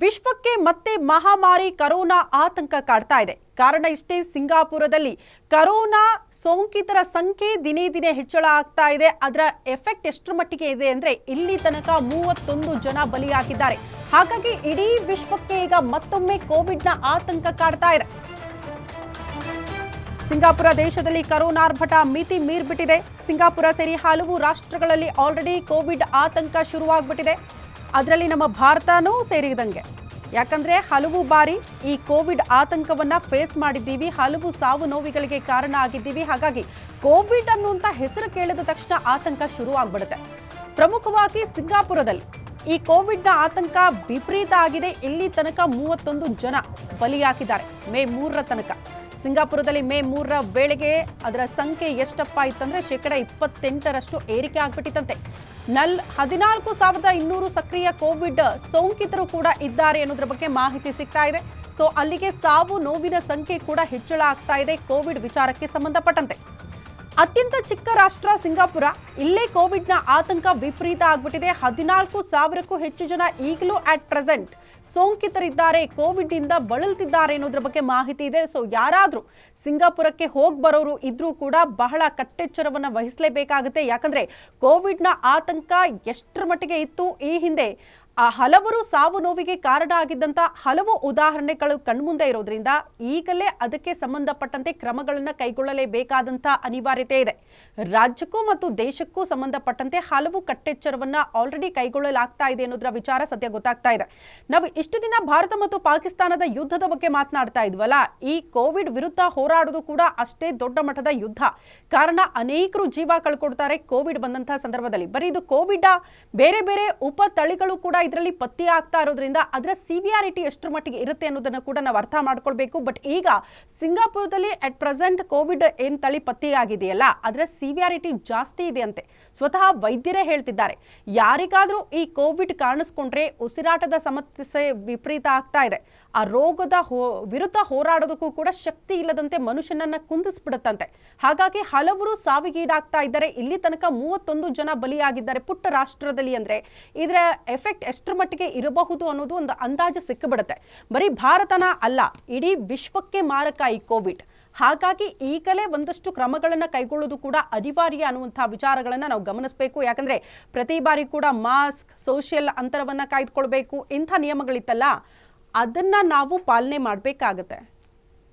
ವಿಶ್ವಕ್ಕೆ ಮತ್ತೆ ಮಹಾಮಾರಿ ಕರೋನಾ ಆತಂಕ ಕಾಡ್ತಾ ಇದೆ. ಕಾರಣ ಇಷ್ಟೇ, ಸಿಂಗಾಪುರದಲ್ಲಿ ಕರೋನಾ ಸೋಂಕಿತರ ಸಂಖ್ಯೆ ದಿನೇ ದಿನೇ ಹೆಚ್ಚಳ ಆಗ್ತಾ ಇದೆ. ಅದರ ಎಫೆಕ್ಟ್ ಎಷ್ಟರ ಮಟ್ಟಿಗೆ ಇದೆ ಅಂದ್ರೆ ಇಲ್ಲಿ ತನಕ ಮೂವತ್ತೊಂದು ಜನ ಬಲಿಯಾಗಿದ್ದಾರೆ. ಹಾಗಾಗಿ ಇಡೀ ವಿಶ್ವಕ್ಕೆ ಈಗ ಮತ್ತೊಮ್ಮೆ ಕೋವಿಡ್ನ ಆತಂಕ ಕಾಡ್ತಾ ಇದೆ. ಸಿಂಗಾಪುರ ದೇಶದಲ್ಲಿ ಕರೋನಾರ್ಭಟ ಮಿತಿ ಮೀರ್ಬಿಟ್ಟಿದೆ. ಸಿಂಗಾಪುರ ಸೇರಿ ಹಲವು ರಾಷ್ಟ್ರಗಳಲ್ಲಿ ಆಲ್ರೆಡಿ ಕೋವಿಡ್ ಆತಂಕ ಶುರುವಾಗ್ಬಿಟ್ಟಿದೆ. ಅದರಲ್ಲಿ ನಮ್ಮ ಭಾರತನೂ ಸೇರಿದಂಗೆ. ಯಾಕಂದ್ರೆ ಹಲವು ಬಾರಿ ಈ ಕೋವಿಡ್ ಆತಂಕವನ್ನ ಫೇಸ್ ಮಾಡಿದ್ದೀವಿ, ಹಲವು ಸಾವು ನೋವುಗಳಿಗೆ ಕಾರಣ ಆಗಿದ್ದೀವಿ. ಹಾಗಾಗಿ ಕೋವಿಡ್ ಅನ್ನುವಂಥ ಹೆಸರು ಕೇಳಿದ ತಕ್ಷಣ ಆತಂಕ ಶುರುವಾಗ್ಬಿಡುತ್ತೆ ಪ್ರಮುಖವಾಗಿ ಸಿಂಗಾಪುರದಲ್ಲಿ ಈ ಕೋವಿಡ್ನ ಆತಂಕ ವಿಪರೀತ ಆಗಿದೆ. ಇಲ್ಲಿ ತನಕ ಮೂವತ್ತೊಂದು ಜನ ಬಲಿಯಾಗಿದ್ದಾರೆ. ಮೇ ಮೂರರ ತನಕ. ಸಿಂಗಾಪುರದಲ್ಲಿ ಮೇ ಮೂರರ ವೇಳೆಗೆ ಅದರ ಸಂಖ್ಯೆ ಎಷ್ಟಪ್ಪ ಇತ್ತಂದ್ರೆ ಶೇಕಡ ಇಪ್ಪತ್ತೆಂಟರಷ್ಟು ಏರಿಕೆ ಆಗ್ಬಿಟ್ಟಿತ್ತಂತೆ. ನಲ್ ಹದಿನಾಲ್ಕು ಸಾವಿರದ ಇನ್ನೂರು ಸಕ್ರಿಯ ಕೋವಿಡ್ ಸೋಂಕಿತರು ಕೂಡ ಇದ್ದಾರೆ ಅನ್ನೋದ್ರ ಬಗ್ಗೆ ಮಾಹಿತಿ ಸಿಗ್ತಾ ಇದೆ. ಸೊ ಅಲ್ಲಿಗೆ ಸಾವು ನೋವಿನ ಸಂಖ್ಯೆ ಕೂಡ ಹೆಚ್ಚಳ ಆಗ್ತಾ ಇದೆ ಕೋವಿಡ್ ವಿಚಾರಕ್ಕೆ ಸಂಬಂಧಪಟ್ಟಂತೆ. ಅತ್ಯಂತ ಚಿಕ್ಕ ರಾಷ್ಟ್ರ ಸಿಂಗಾಪುರ. ಇಲ್ಲೇ ಕೋವಿಡ್ನ ಆತಂಕ ವಿಪರೀತ ಆಗ್ಬಿಟ್ಟಿದೆ. ಹದಿನಾಲ್ಕು ಸಾವಿರಕ್ಕೂ ಹೆಚ್ಚು ಜನ ಈಗಲೂ ಅಟ್ ಪ್ರೆಸೆಂಟ್ ಸೋಂಕಿತರಿದ್ದಾರೆ ಕೋವಿಡ್ ಇಂದ ಬಳಲ್ತಿದ್ದಾರೆ ಅನ್ನೋದ್ರ ಬಗ್ಗೆ ಮಾಹಿತಿ ಇದೆ. ಸೊ ಯಾರಾದರೂ ಸಿಂಗಾಪುರಕ್ಕೆ ಹೋಗಿ ಬರೋರು ಇದ್ರೂ ಕೂಡ ಬಹಳ ಕಟ್ಟೆಚ್ಚರವನ್ನ ವಹಿಸಲೇಬೇಕಾಗುತ್ತೆ. ಯಾಕಂದ್ರೆ ಕೋವಿಡ್ನ ಆತಂಕ ಎಷ್ಟರ ಮಟ್ಟಿಗೆ ಇತ್ತು, ಈ ಹಿಂದೆ ಆ ಹಲವರು ಸಾವು ನೋವಿಗೆ ಕಾರಣ ಆಗಿದ್ದಂತ ಹಲವು ಉದಾಹರಣೆಗಳು ಕಣ್ಮುಂದೆ ಇರೋದ್ರಿಂದ ಈಗಲೇ ಅದಕ್ಕೆ ಸಂಬಂಧಪಟ್ಟಂತೆ ಕ್ರಮಗಳನ್ನು ಕೈಗೊಳ್ಳಲೇಬೇಕಾದಂತ ಅನಿವಾರ್ಯತೆ ಇದೆ. ರಾಜ್ಯಕ್ಕೂ ಮತ್ತು ದೇಶಕ್ಕೂ ಸಂಬಂಧಪಟ್ಟಂತೆ ಹಲವು ಕಟ್ಟೆಚ್ಚರವನ್ನ ಆಲ್ರೆಡಿ ಕೈಗೊಳ್ಳಲಾಗ್ತಾ ಇದೆ ಅನ್ನೋದ್ರ ವಿಚಾರ ಸದ್ಯ ಗೊತ್ತಾಗ್ತಾ ಇದೆ. ನಾವು ಇಷ್ಟು ದಿನ ಭಾರತ ಮತ್ತು ಪಾಕಿಸ್ತಾನದ ಯುದ್ಧದ ಬಗ್ಗೆ ಮಾತನಾಡ್ತಾ ಇದ್ವಲ್ಲ, ಈ ಕೋವಿಡ್ ವಿರುದ್ಧ ಹೋರಾಡೋದು ಕೂಡ ಅಷ್ಟೇ ದೊಡ್ಡ ಮಟ್ಟದ ಯುದ್ಧ. ಕಾರಣ ಅನೇಕರು ಜೀವ ಕಳ್ಕೊಡ್ತಾರೆ ಕೋವಿಡ್ ಬಂದಂತಹ ಸಂದರ್ಭದಲ್ಲಿ. ಬರೀ ಇದು ಕೋವಿಡ್ ಬೇರೆ ಬೇರೆ ಉಪ ತಳಿಗಳು ಕೂಡ ಇದರಲ್ಲಿ ಪತ್ತೆ ಆಗ್ತಾ ಇರೋದ್ರಿಂದ ಅದರ ಸಿವಿಯಾರಿಟಿ ಎಷ್ಟರ ಮಟ್ಟಿಗೆ ಇರುತ್ತೆ ಅನ್ನೋದನ್ನು ಕೂಡ ನಾವು ಅರ್ಥ ಮಾಡ್ಕೊಳ್ಬೇಕು. ಬಟ್ ಈಗ ಸಿಂಗಾಪುರದಲ್ಲಿ ಅಟ್ ಪ್ರೆಸೆಂಟ್ ಕೋವಿಡ್ ಏನ್ ತಳಿ ಪತ್ತೆಯಾಗಿದೆಯಲ್ಲ ಅದರ ಸಿವಿಯಾರಿಟಿ ಜಾಸ್ತಿ ಇದೆ ಅಂತೆ. ಸ್ವತಃ ವೈದ್ಯರೇ ಹೇಳ್ತಿದ್ದಾರೆ. ಯಾರಿಗಾದರೂ ಈ ಕೋವಿಡ್ ಕಾಣಿಸ್ಕೊಂಡ್ರೆ ಉಸಿರಾಟದ ಸಮಸ್ಯೆ ವಿಪರೀತ ಆಗ್ತಾ ಇದೆ. ಆ ರೋಗದ ಹೋ, ವಿರುದ್ಧ ಹೋರಾಡೋದಕ್ಕೂ ಕೂಡ ಶಕ್ತಿ ಇಲ್ಲದಂತೆ ಮನುಷ್ಯನನ್ನ ಕುಂದಿಸ್ಬಿಡುತ್ತಂತೆ. ಹಾಗಾಗಿ ಹಲವರು ಸಾವಿಗೀಡಾಗ್ತಾ ಇದ್ದಾರೆ. ಇಲ್ಲಿ ತನಕ ಮೂವತ್ತೊಂದು ಜನ ಬಲಿಯಾಗಿದ್ದಾರೆ ಪುಟ್ಟ ರಾಷ್ಟ್ರದಲ್ಲಿ ಅಂದ್ರೆ. ಇದರ ಎಫೆಕ್ಟ್ ಎಷ್ಟರ ಮಟ್ಟಿಗೆ ಇರಬಹುದು ಅನ್ನೋದು ಒಂದು ಅಂದಾಜು ಸಿಕ್ಕಿಬಿಡುತ್ತೆ. ಬರೀ ಭಾರತನ ಅಲ್ಲ, ಇಡೀ ವಿಶ್ವಕ್ಕೆ ಮಾರಕ ಈ ಕೋವಿಡ್. ಹಾಗಾಗಿ ಈಗಲೇ ಒಂದಷ್ಟು ಕ್ರಮಗಳನ್ನು ಕೈಗೊಳ್ಳೋದು ಕೂಡ ಅನಿವಾರ್ಯ ಅನ್ನುವಂಥ ವಿಚಾರಗಳನ್ನು ನಾವು ಗಮನಿಸಬೇಕು. ಯಾಕಂದರೆ ಪ್ರತಿ ಬಾರಿ ಕೂಡ ಮಾಸ್ಕ್, ಸೋಷಿಯಲ್ ಅಂತರವನ್ನು ಕಾಯ್ದುಕೊಳ್ಬೇಕು. ಇಂಥ ನಿಯಮಗಳಿತ್ತಲ್ಲ. ಅದನ್ನ ನಾವು ಪಾಲನೆ ಮಾಡಬೇಕಾಗತ್ತೆ.